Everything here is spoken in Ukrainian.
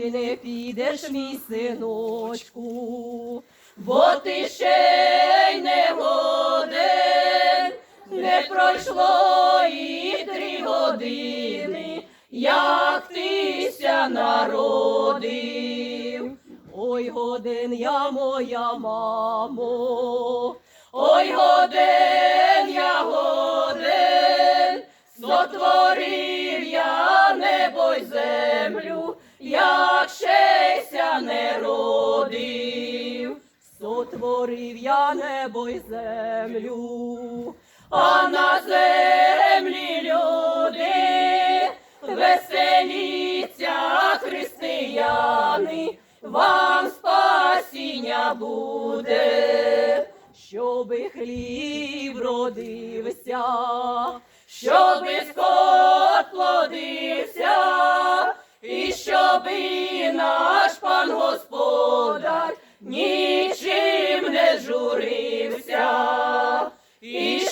ой не підеш, мій синочку, бо ти ще й не годен, не пройшло і три години, як тися народив. Ой, годин я моя мамо, ой, годин я годин, сотворив сотворив я небо й землю, а на землі люди веселіться християни, вам спасіння буде, щоби хліб родився, щоби скот плодився, і щоби наш і